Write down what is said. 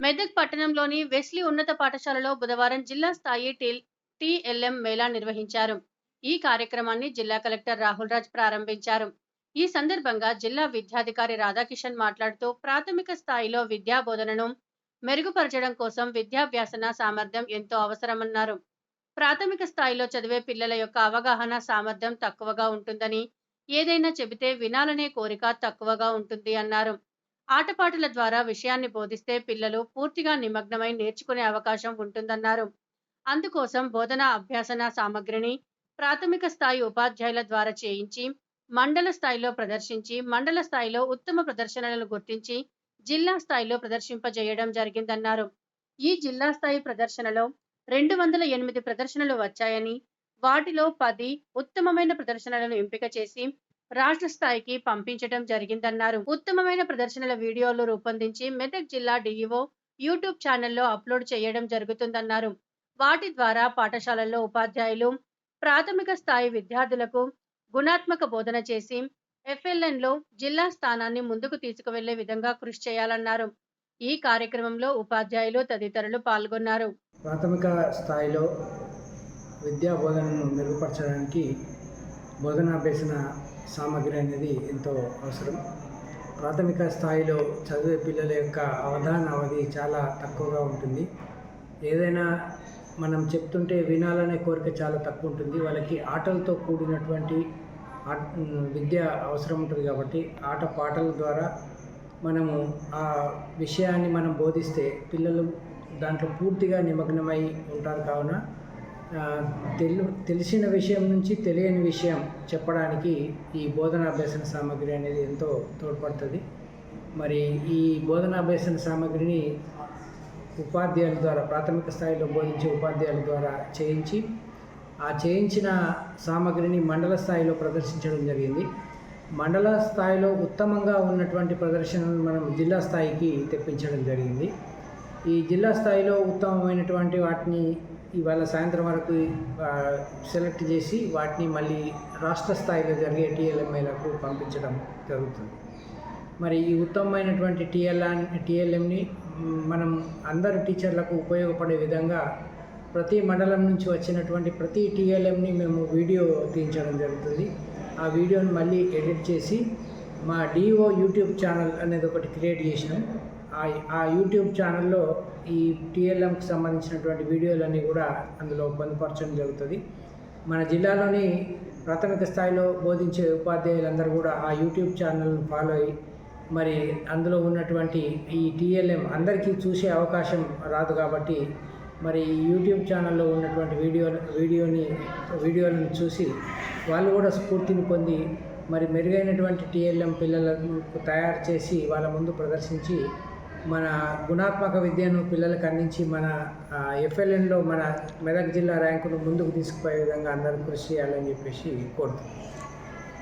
మెదక్ పట్టణంలోని వెస్లీ ఉన్నత పాఠశాలలో బుధవారం జిల్లా స్థాయి టిల్ టిఎల్ఎం మేళా నిర్వహించారు. ఈ కార్యక్రమాన్ని జిల్లా కలెక్టర్ రాహుల్ రాజ్ ప్రారంభించారు. ఈ సందర్భంగా జిల్లా విద్యాధికారి రాధాకిషన్ మాట్లాడుతూ ప్రాథమిక స్థాయిలో విద్యా బోధనను మెరుగుపరచడం కోసం విద్యాభ్యాసన సామర్థ్యం ఎంతో అవసరమన్నారు. ప్రాథమిక స్థాయిలో చదివే పిల్లల యొక్క అవగాహన సామర్థ్యం తక్కువగా ఉంటుందని ఏదైనా చెబితే వినాలనే కోరిక తక్కువగా ఉంటుంది అన్నారు. ఆటపాటల ద్వారా విషయాన్ని బోధిస్తే పిల్లలు పూర్తిగా నిమగ్నమై నేర్చుకునే అవకాశం ఉంటుందన్నారు. అందుకోసం బోధన అభ్యాసన సామగ్రిని ప్రాథమిక స్థాయి ఉపాధ్యాయుల ద్వారా చేయించి మండల స్థాయిలో ప్రదర్శించి మండల స్థాయిలో ఉత్తమ ప్రదర్శనలను గుర్తించి జిల్లా స్థాయిలో ప్రదర్శింపజేయడం జరిగిందన్నారు. ఈ జిల్లా స్థాయి ప్రదర్శనలో రెండు వందల ఎనిమిది ప్రదర్శనలు వచ్చాయని వాటిలో పది ఉత్తమమైన ప్రదర్శనలను ఎంపిక చేసి రాష్ట్ర స్థాయికి పంపించడం జరిగిందన్నారు. ఉత్తమమైన ప్రదర్శనల వీడియోలు రూపొందించి మెదక్ జిల్లా డిఈఓ యూట్యూబ్ ఛానల్లో అప్లోడ్ చేయడం జరుగుతుందన్నారు. వాటి ద్వారా పాఠశాలల్లో ఉపాధ్యాయులు ప్రాథమిక స్థాయి విద్యార్థులకు గుణాత్మక బోధన చేసి ఎఫ్ఎల్ఎన్లో జిల్లా స్థానాన్ని ముందుకు తీసుకువెళ్ళే విధంగా కృషి చేయాలన్నారు. ఈ కార్యక్రమంలో ఉపాధ్యాయులు తదితరులు పాల్గొన్నారు. ప్రాథమిక స్థాయిలో విద్యా బోధనను మెరుగుపరచడానికి బోధనాభ్యసన సామగ్రి అనేది ఎంతో అవసరం. ప్రాథమిక స్థాయిలో చదివే పిల్లల యొక్క అవధాన అవధి చాలా తక్కువగా ఉంటుంది. ఏదైనా మనం చెప్తుంటే వినాలనే కోరిక చాలా తక్కువ ఉంటుంది. వాళ్ళకి ఆటలతో కూడినటువంటి విద్య అవసరం ఉంటుంది కాబట్టి ఆట పాటల ద్వారా మనము ఆ విషయాన్ని మనం బోధిస్తే పిల్లలు దాంట్లో పూర్తిగా నిమగ్నమై ఉంటారు. కావున తెలు తెలిసిన విషయం నుంచి తెలియని విషయం చెప్పడానికి ఈ బోధనాభ్యసన సామగ్రి అనేది ఎంతో తోడ్పడుతుంది. మరి ఈ బోధనాభ్యసన సామగ్రిని ఉపాధ్యాయుల ద్వారా ప్రాథమిక స్థాయిలో బోధించే ఉపాధ్యాయుల ద్వారా చేయించి ఆ చేయించిన సామగ్రిని మండల స్థాయిలో ప్రదర్శించడం జరిగింది. మండల స్థాయిలో ఉత్తమంగా ఉన్నటువంటి ప్రదర్శనను మనం జిల్లా స్థాయికి తెప్పించడం జరిగింది. ఈ జిల్లా స్థాయిలో ఉత్తమమైనటువంటి వాటిని ఇవాళ సాయంత్రం వరకు సెలెక్ట్ చేసి వాటిని మళ్ళీ రాష్ట్ర స్థాయిలో జరిగే టీఎల్ఎంఏలకు పంపించడం జరుగుతుంది. మరి ఈ ఉత్తమమైనటువంటి టీఎల్ఆన్ టీఎల్ఎంని మనం అందరు టీచర్లకు ఉపయోగపడే విధంగా ప్రతి మండలం నుంచి వచ్చినటువంటి ప్రతి టీఎల్ఎంని మేము వీడియో తీయించడం జరుగుతుంది. ఆ వీడియోని మళ్ళీ ఎడిట్ చేసి మా డిఓ యూట్యూబ్ ఛానల్ అనేది ఒకటి క్రియేట్ చేసినాం. ఆ ఆ యూట్యూబ్ ఛానల్లో ఈ టీఎల్ఎంకి సంబంధించినటువంటి వీడియోలన్నీ కూడా అందులో పొందుపరచడం జరుగుతుంది. మన జిల్లాలోని ప్రాథమిక స్థాయిలో బోధించే ఉపాధ్యాయులందరూ కూడా ఆ యూట్యూబ్ ఛానల్ని ఫాలో అయ్యి మరి అందులో ఉన్నటువంటి ఈ టీఎల్ఎం అందరికీ చూసే అవకాశం రాదు కాబట్టి మరి ఈ యూట్యూబ్ ఛానల్లో ఉన్నటువంటి వీడియో వీడియోని వీడియోలను చూసి వాళ్ళు కూడా స్ఫూర్తిని పొంది మరి మెరుగైనటువంటి టీఎల్ఎం పిల్లలకు తయారు చేసి వాళ్ళ ముందు ప్రదర్శించి మన గుణాత్మక విద్యను పిల్లలకు అందించి మన ఎఫ్ఎల్ఎన్లో మన మెదక్ జిల్లా ర్యాంకును ముందుకు తీసుకుపోయే విధంగా అందరూ కృషి చేయాలని చెప్పేసి కోరుతున్నాను